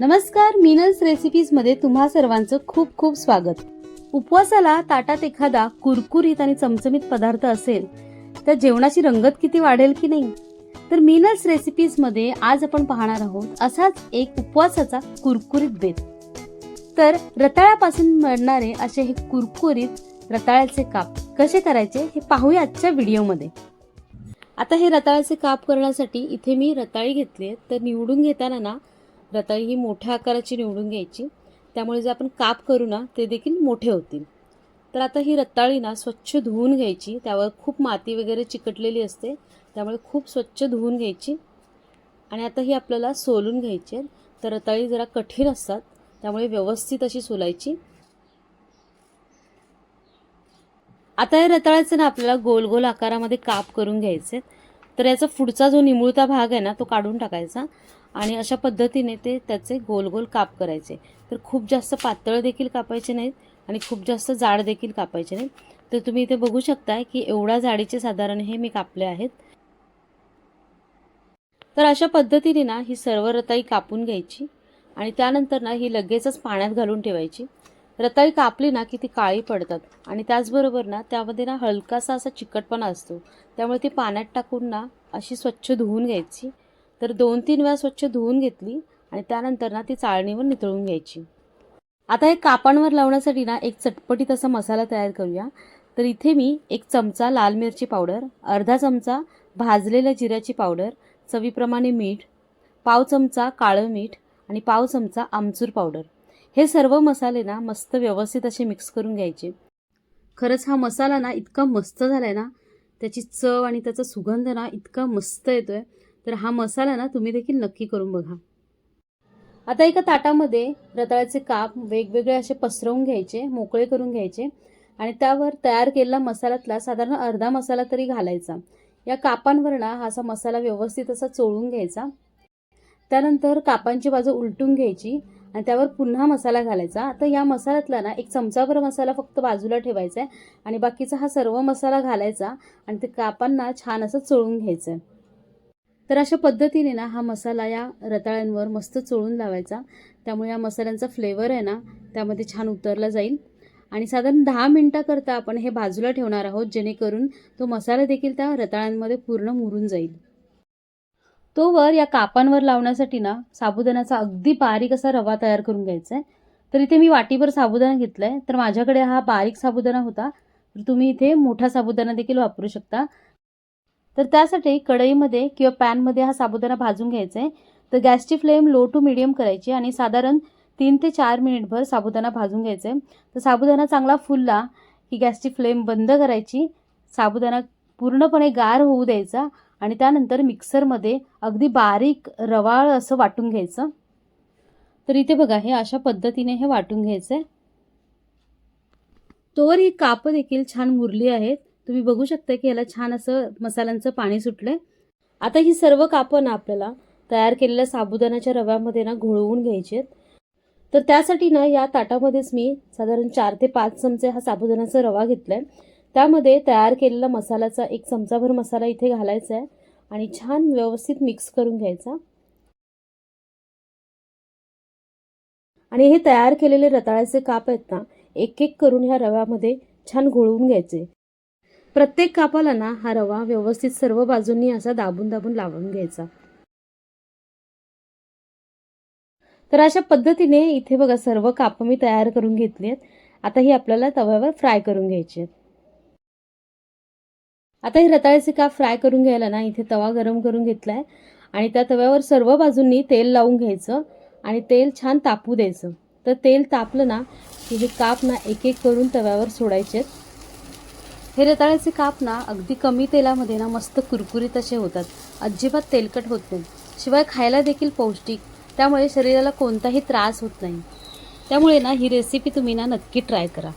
नमस्कार मिनल्स रेसिपीजमध्ये तुम्हा सर्वांचं खूप खूप स्वागत. उपवासाला ताटात एखादा कुरकुरीत आणि चमचमीत पदार्थ असेल तर जेवणाची रंगत किती वाढेल की नाही? तर मिनल्स रेसिपीजमध्ये आज आपण पाहणार आहोत असाच एक उपवासाचा कुरकुरीत बेत. तर रताळ्यापासून मिळणारे असे हे कुरकुरीत रताळ्याचे काप कसे करायचे हे पाहूया आजच्या व्हिडिओमध्ये. आता हे रताळ्याचे काप करण्यासाठी इथे मी रताळी घेतली तर निवडून घेताना ना रताळी ही मोठ्या आकाराची निवडून घ्यायची. त्यामुळे जे आपण काप करू ना ते देखील मोठे होतील. तर आता ही रताळी ना स्वच्छ धुवून घ्यायची. त्यावर खूप माती वगैरे चिकटलेली असते. त्यामुळे खूप स्वच्छ धुवून घ्यायची. आणि आता ही आपल्याला सोलून घ्यायची आहे. तर रताळी जरा कठीण असतात. त्यामुळे व्यवस्थित अशी सोलायची. आता या रताळ्याचं ना आपल्याला गोल गोल आकारामध्ये काप करून घ्यायचे तर याचा पुढचा जो निमुळता भाग आहे ना तो काढून टाकायचा. आणि अशा पद्धतीने ते त्याचे गोल गोल काप करायचे. तर खूप जास्त पातळ देखील कापायचे नाहीत आणि खूप जास्त जाड देखील कापायचे नाहीत. तर तुम्ही इथे बघू शकताय की एवढ्या जाडीचे साधारण हे मी कापले आहेत. तर अशा पद्धतीने ना ही सर्व रताई कापून घ्यायची आणि त्यानंतर ना ही लगेचच पाण्यात घालून ठेवायची. रताळी कापली ना की ती काळी पडतात आणि त्याचबरोबर ना त्यामध्ये ना हलकासा असा चिकटपणा असतो. त्यामुळे ती पाण्यात टाकून ना अशी स्वच्छ धुवून घ्यायची. तर दोन तीन वेळा स्वच्छ धुवून घेतली आणि त्यानंतर ना ती चाळणीवर नितळून घ्यायची. आता हे कापांवर लावण्यासाठी ना एक चटपटीत असा मसाला तयार करूया. तर इथे मी एक चमचा लाल मिरची पावडर अर्धा चमचा भाजलेल्या जिऱ्याची पावडर चवीप्रमाणे मीठ पाव चमचा काळं मीठ आणि पाव चमचा आमचूर पावडर. हे सर्व मसाले ना मस्त व्यवस्थित असे मिक्स करून घ्यायचे. खरंच हा मसाला ना इतका मस्त झाला आहे ना त्याची चव आणि त्याचा सुगंध ना इतका मस्त येतो आहे तर हा मसाला ना तुम्ही देखील नक्की करून बघा. आता एका ताटामध्ये रताळ्याचे काप वेगवेगळे असे पसरवून घ्यायचे मोकळे करून घ्यायचे आणि त्यावर तयार केलेला मसाल्यातला साधारण अर्धा मसाला तरी घालायचा. या कापांवर ना हा असा मसाला व्यवस्थित असा चोळून घ्यायचा. त्यानंतर कापांची बाजू उलटून घ्यायची आणि त्यावर पुन्हा मसाला घालायचा. आता या मसाल्यातला ना एक चमचाभर मसाला फक्त बाजूला ठेवायचा आहे आणि बाकीचा हा सर्व मसाला घालायचा आणि ते कापांना छान असं चोळून घ्यायचं आहे. तर अशा पद्धतीने ना हा मसाला या रताळ्यांवर मस्त चोळून लावायचा. त्यामुळे या मसाल्यांचा फ्लेवर आहे ना त्यामध्ये छान उतरला जाईल. आणि साधारण दहा मिनटाकरता आपण हे बाजूला ठेवणार आहोत जेणेकरून तो मसाला देखील त्या रताळ्यांमध्ये पूर्ण मुरून जाईल. तोवर या कापांवर लावण्यासाठी ना साबुदाण्याचा अगदी बारीक असा रवा तयार करून घ्यायचा आहे तर इथे मी वाटीभर साबुदाणा घेतला आहे तर माझ्याकडे हा बारीक साबुदाणा होता. तर तुम्ही इथे मोठा साबुदाणा देखील वापरू शकता. तर त्यासाठी कढईमध्ये किंवा पॅनमध्ये हा साबुदाणा भाजून घ्यायचा आहे. तर गॅसची फ्लेम लो टू मिडियम करायची आणि साधारण तीन ते चार मिनिटभर साबुदाणा भाजून घ्यायचा आहे. तर साबुदाणा चांगला फुलला की गॅसची फ्लेम बंद करायची. साबुदाणा पूर्णपणे गार होऊ द्यायचा आणि त्यानंतर मिक्सरमध्ये अगदी बारीक रवाळ असं वाटून घ्यायचं. तर इथे बघा हे अशा पद्धतीने हे वाटून घ्यायचं आहे. तोवर ही कापं देखील छान मुरली आहेत. तुम्ही बघू शकता की याला छान असं मसाल्यांचं पाणी सुटलंय. आता ही सर्व कापं ना आपल्याला तयार केलेल्या साबुदाण्याच्या रव्यामध्ये ना घोळवून घ्यायचे आहेत तर त्यासाठी ना या ताटामध्येच मी साधारण चार ते पाच चमचे हा साबुदाण्याचा रवा घेतलाय. त्यामध्ये तयार केलेला मसाल्याचा एक चमचाभर मसाला इथे घालायचा आहे आणि छान व्यवस्थित मिक्स करून घ्यायचा. आणि हे तयार केलेले रताळ्याचे काप आहेत ना एक एक करून ह्या रव्यामध्ये छान घोळवून घ्यायचे. प्रत्येक कापाला ना हा रवा व्यवस्थित सर्व बाजूंनी असा दाबून दाबून लावून घ्यायचा. तर अशा पद्धतीने इथे बघा सर्व काप मी तयार करून घेतली आहेत. आता ही आपल्याला तव्यावर फ्राय करून घ्यायची आहेत. आता ही रताळ्याचे काप फ्राय करून घ्यायला ना इथे तवा गरम करून घेतलाय आणि त्या तव्यावर सर्व बाजूंनी तेल लावून घ्यायचं आणि तेल छान तापू द्यायचं. तर तेल तापलं ना की हे काप ना एक एक करून तव्यावर सोडायचे आहेत. हे रताळ्याचे काप ना अगदी कमी तेलामध्ये ना मस्त कुरकुरीत असे होतात. अजिबात तेलकट होत नाही. शिवाय खायला देखील पौष्टिक. त्यामुळे शरीराला कोणताही त्रास होत नाही. त्यामुळे ना ही रेसिपी तुम्ही ना नक्की ट्राय करा.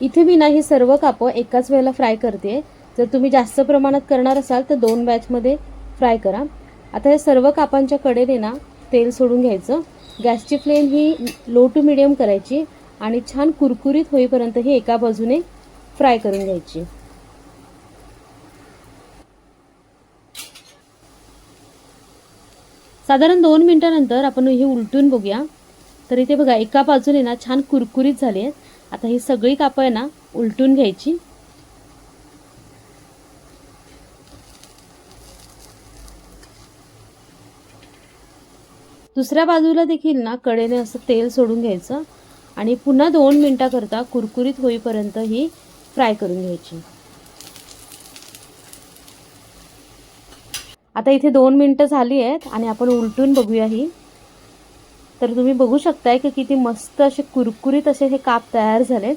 इथे मी ना ही सर्व कापं एकाच वेळेला फ्राय करते. जर तुम्ही जास्त प्रमाणात करणार असाल तर दोन बॅचमध्ये फ्राय करा. आता या सर्व कापांच्या कडेने ना तेल सोडून घ्यायचं. गॅसची फ्लेम ही लो टू मिडियम करायची. आणि छान कुरकुरीत होईपर्यंत हे एका बाजूने फ्राय करून घ्यायची. साधारण दोन मिनटानंतर आपण हे उलटून बघूया. तर इथे बघा एका बाजूने ना छान कुरकुरीत झाली आहेत. आता ही सगळी कापं आहे ना उलटून घ्यायची. दुसऱ्या बाजूला देखील ना कडेने असं तेल सोडून घ्यायचं. आणि पुन्हा दोन मिनटाकरता कुरकुरीत होईपर्यंत ही फ्राय करून घ्यायची. आता इथे दोन मिनटं झाली आहेत आणि आपण उलटून बघूया ही. तर तुम्ही बघू शकताय की किती मस्त असे कुरकुरीत असे हे काप तयार झालेत.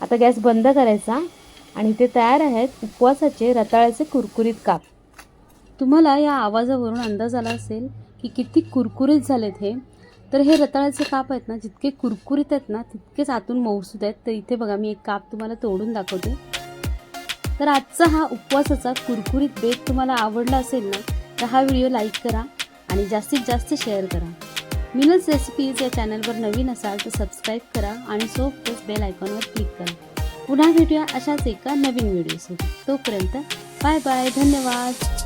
आता गॅस बंद करायचा आणि ते तयार आहेत उपवासाचे रताळ्याचे कुरकुरीत काप. तुम्हाला या आवाजावरून अंदाज आला असेल की किती कुरकुरीत झालेत हे. तर हे रताळ्याचे काप आहेत ना जितके कुरकुरीत आहेत ना तितकेच आतून मऊसूद आहेत. तर इथे बघा मी एक काप तुम्हाला तोडून दाखवते. तर आजचा हा उपवासाचा कुरकुरीत बेत तुम्हाला आवडला असेल ना तर हा व्हिडिओ लाईक करा आणि जास्तीत जास्त शेअर करा. मिनल्स रेसिपीज या चॅनलवर नवीन असाल तर सबस्क्राईब करा आणि सोबतच बेल आयकॉनवर क्लिक करा. पुन्हा भेटूया अशाच एका नवीन व्हिडिओसोबत. तोपर्यंत बाय बाय धन्यवाद.